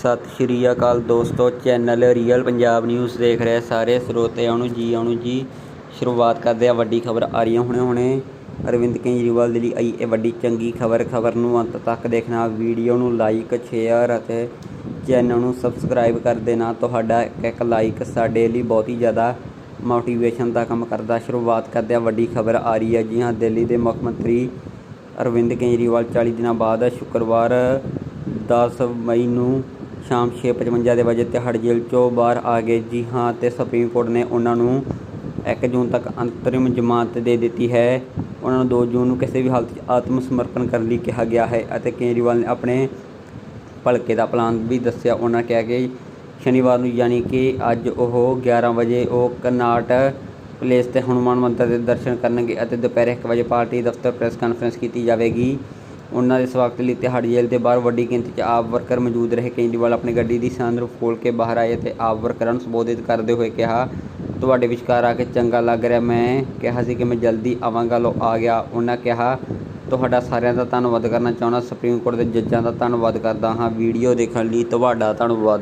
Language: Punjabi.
ਸਤਿ ਸ਼੍ਰੀ ਅਕਾਲ ਦੋਸਤੋ, ਚੈਨਲ ਰੀਅਲ ਪੰਜਾਬ ਨਿਊਜ਼ ਦੇਖ ਰਹੇ ਸਾਰੇ ਸਰੋਤਿਆਂ ਨੂੰ ਜੀ, ਆਉਣ ਜੀ। ਸ਼ੁਰੂਆਤ ਕਰਦੇ ਆ ਵੱਡੀ ਖਬਰ ਆ ਰਹੀ ਹੈ ਹੁਣੇ ਹੁਣੇ। ਅਰਵਿੰਦ ਕੇਜਰੀਵਾਲ ਦੇ ਲਈ ਆਈ ਇਹ ਵੱਡੀ ਚੰਗੀ ਖਬਰ ਖਬਰ ਨੂੰ ਅੰਤ ਤੱਕ ਦੇਖਣਾ। ਵੀਡੀਓ ਨੂੰ ਲਾਈਕ ਸ਼ੇਅਰ ਅਤੇ ਚੈਨਲ ਨੂੰ ਸਬਸਕ੍ਰਾਈਬ ਕਰ ਦੇਣਾ। ਤੁਹਾਡਾ ਇੱਕ ਇੱਕ ਲਾਈਕ ਸਾਡੇ ਲਈ ਬਹੁਤ ਹੀ ਜ਼ਿਆਦਾ ਮੋਟੀਵੇਸ਼ਨ ਦਾ ਕੰਮ ਕਰਦਾ। ਸ਼ੁਰੂਆਤ ਕਰਦੇ ਆ ਵੱਡੀ ਖਬਰ ਆ ਰਹੀ ਹੈ ਜੀ ਹਾਂ। ਦਿੱਲੀ ਦੇ ਮੁੱਖ ਮੰਤਰੀ ਅਰਵਿੰਦ ਕੇਜਰੀਵਾਲ 40 ਦਿਨਾਂ ਬਾਅਦ ਸ਼ੁੱਕਰਵਾਰ 10 ਮਈ ਨੂੰ ਸ਼ਾਮ 6:55 ਦੇ ਵਜੇ ਤਿਹਾੜ ਜੇਲ੍ਹ ਚੋਂ ਬਾਹਰ ਆ ਗਏ। ਜੀ ਹਾਂ, ਤੇ ਸੁਪਰੀਮ ਕੋਰਟ ਨੇ ਉਹਨਾਂ ਨੂੰ 1 ਜੂਨ ਤੱਕ ਅੰਤਰਿਮ ਜ਼ਮਾਨਤ ਦੇ ਦਿੱਤੀ ਹੈ। ਉਹਨਾਂ ਨੂੰ 2 ਜੂਨ ਨੂੰ ਕਿਸੇ ਵੀ ਹਾਲਤ 'ਚ ਆਤਮ ਸਮਰਪਣ ਕਰਨ ਲਈ ਕਿਹਾ ਗਿਆ ਹੈ ਅਤੇ ਕੇਜਰੀਵਾਲ ਨੇ ਆਪਣੇ ਭਲਕੇ ਦਾ ਪਲਾਨ ਵੀ ਦੱਸਿਆ। ਉਹਨਾਂ ਕਿਹਾ ਕਿ ਸ਼ਨੀਵਾਰ ਨੂੰ ਯਾਨੀ ਕਿ ਅੱਜ ਉਹ 11 ਵਜੇ ਉਹ ਕਰਨਾਟ ਪਲੇਸ ਤੇ ਹਨੂਮਾਨ ਮੰਦਰ ਦੇ ਦਰਸ਼ਨ ਕਰਨਗੇ ਅਤੇ ਦੁਪਹਿਰ 1 ਵਜੇ ਪਾਰਟੀ ਦਫ਼ਤਰ ਪ੍ਰੈਸ ਕਾਨਫਰੰਸ ਕੀਤੀ ਜਾਵੇਗੀ। ਉਹਨਾਂ ਦੇ ਸਵਾਗਤ ਲਈ ਤਿਹਾੜੀ ਜੇਲ੍ਹ ਦੇ ਬਾਹਰ ਵੱਡੀ ਗਿਣਤੀ 'ਚ ਆਪ ਵਰਕਰ ਮੌਜੂਦ ਰਹੇ। ਕੇਜਰੀਵਾਲ ਆਪਣੀ ਗੱਡੀ ਦੀ ਸੰਦਰੂਫ ਖੋਲ੍ਹ ਕੇ ਬਾਹਰ ਆਏ ਅਤੇ ਆਪ ਵਰਕਰਾਂ ਨੂੰ ਸੰਬੋਧਿਤ ਕਰਦੇ ਹੋਏ ਕਿਹਾ, ਤੁਹਾਡੇ ਵਿਚਕਾਰ ਆ ਕੇ ਚੰਗਾ ਲੱਗ ਰਿਹਾ, ਮੈਂ ਕਿਹਾ ਸੀ ਕਿ ਮੈਂ ਜਲਦੀ ਆਵਾਂਗਾ। ਲੋ, ਆ ਗਿਆ। ਉਹਨਾਂ ਕਿਹਾ, ਤੁਹਾਡਾ ਸਾਰਿਆਂ ਦਾ ਧੰਨਵਾਦ ਕਰਨਾ ਚਾਹੁੰਦਾ ਸੁਪਰੀਮ ਕੋਰਟ ਦੇ ਜੱਜਾਂ ਦਾ ਧੰਨਵਾਦ ਕਰਦਾ ਹਾਂ। ਵੀਡੀਓ ਦੇਖਣ ਲਈ ਤੁਹਾਡਾ ਧੰਨਵਾਦ